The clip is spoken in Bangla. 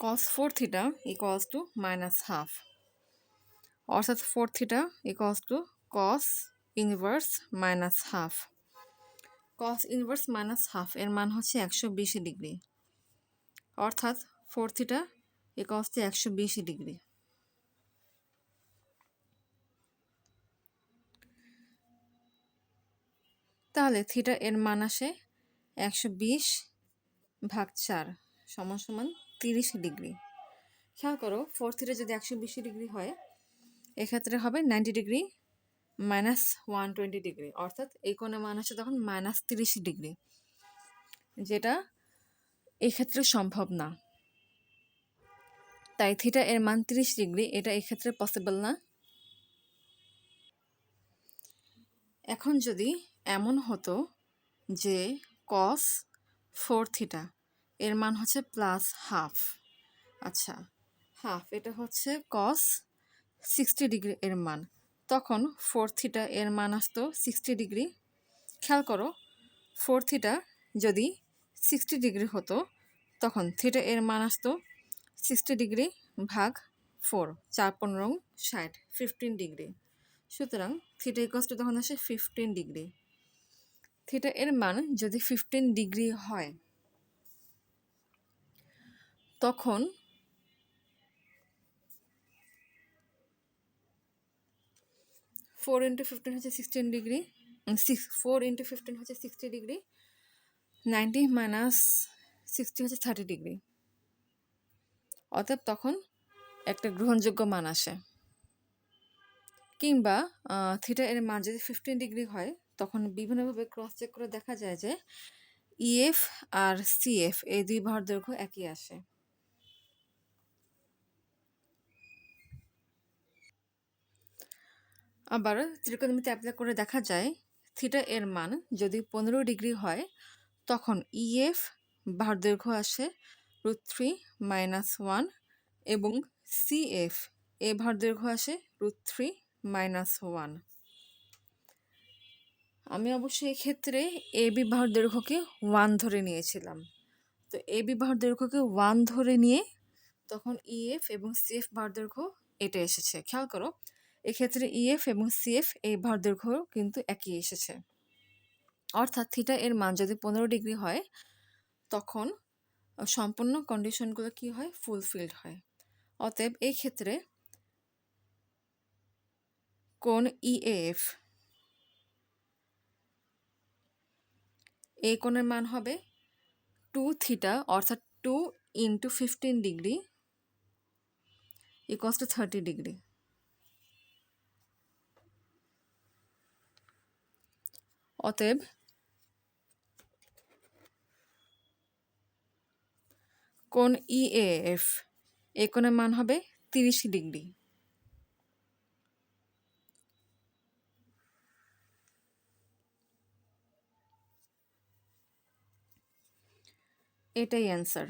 Cos four theta equals to minus half অর্থাৎ four theta equals to cos inverse minus half cos inverse minus half এর মান হচ্ছে একশো বিশ ডিগ্রি। অর্থাৎ ফোর থিটা ইকোয়ালস টু একশো বিশ ডিগ্রি। তাহলে থিটা এর মান আসে একশো বিশ ভাগ চার, সমান সমান তিরিশ ডিগ্রি। খেয়াল করো ফোর থিটা যদি একশো বিশ ডিগ্রি হয়, এক্ষেত্রে হবে ninety degree minus one twenty degree. অর্থাৎ এই কোণে মান আসে তখন মাইনাস তিরিশ ডিগ্রি, যেটা এক্ষেত্রে সম্ভব না। তাই থিটা এর মান তিরিশ ডিগ্রি, এটা এক্ষেত্রে পসিবল না। এখন যদি এমন হতো যে কস ফোর থিটা এর মান হচ্ছে প্লাস হাফ আচ্ছা হাফ এটা হচ্ছে কস সিক্সটি ডিগ্রি এর মান। তখন ফোর থিটা এর মান আসতো সিক্সটি ডিগ্রি খেয়াল করো ফোর থিটা যদি সিক্সটি ডিগ্রি হতো, তখন থিটা এর মান আসতো সিক্সটি ডিগ্রি ভাগ ফোর চার পনেরো ষাট ফিফটিন ডিগ্রি সুতরাং থিটা ইকোয়াস টু তখন আসে ফিফটিন ডিগ্রি থিটা এর মান যদি ফিফটিন ডিগ্রি হয় তখন ফোর ইন্টু ফিফটিন হচ্ছে sixty degree six four into fifteen হচ্ছে sixty degree ninety minus sixty হচ্ছে থার্টি ডিগ্রি অতএব তখন একটা গ্রহণযোগ্য মান আসে। কিংবা থিটা এর মান যদি ফিফটিন ডিগ্রি হয়, তখন বিভিন্নভাবে ক্রস চেক করে দেখা যায় যে ইএফ আর সিএফ এই দুই ভার দৈর্ঘ্য একই আসে। আবার ত্রিকোণমিতি অ্যাপ্লাই করে দেখা যায় থিটা এর মান যদি পনেরো ডিগ্রি হয়, তখন ইএফ ভার দৈর্ঘ্য আসে রুট থ্রি মাইনাস ওয়ান এবং সিএফ এ ভার দৈর্ঘ্য আসে রুট থ্রি মাইনাস ওয়ান আমি অবশ্যই এক্ষেত্রে এ বিবাহ দৈর্ঘ্যকে ওয়ান ধরে নিয়েছিলাম। তো এ বিবাহ দৈর্ঘ্যকে ওয়ান ধরে নিয়ে তখন ইএফ এবং সিএফ ভার দৈর্ঘ্য এটা এসেছে। খেয়াল করো এক্ষেত্রে ইএফ এবং সিএফ এই ভার দৈর্ঘ্য কিন্তু একই এসেছে। অর্থাৎ থিটা এর মান যদি পনেরো ডিগ্রি হয়, তখন সম্পূর্ণ কন্ডিশনগুলো কি হয়? ফুলফিলড হয়। অতএব এই ক্ষেত্রে কোন ইএফ এ কোণের মান হবে টু থিটা অর্থাৎ two into fifteen degree equals to thirty degree অতএব কোন ইএএফ এ কোণের মান হবে তিরিশ ডিগ্রি। এটাই অ্যান্সার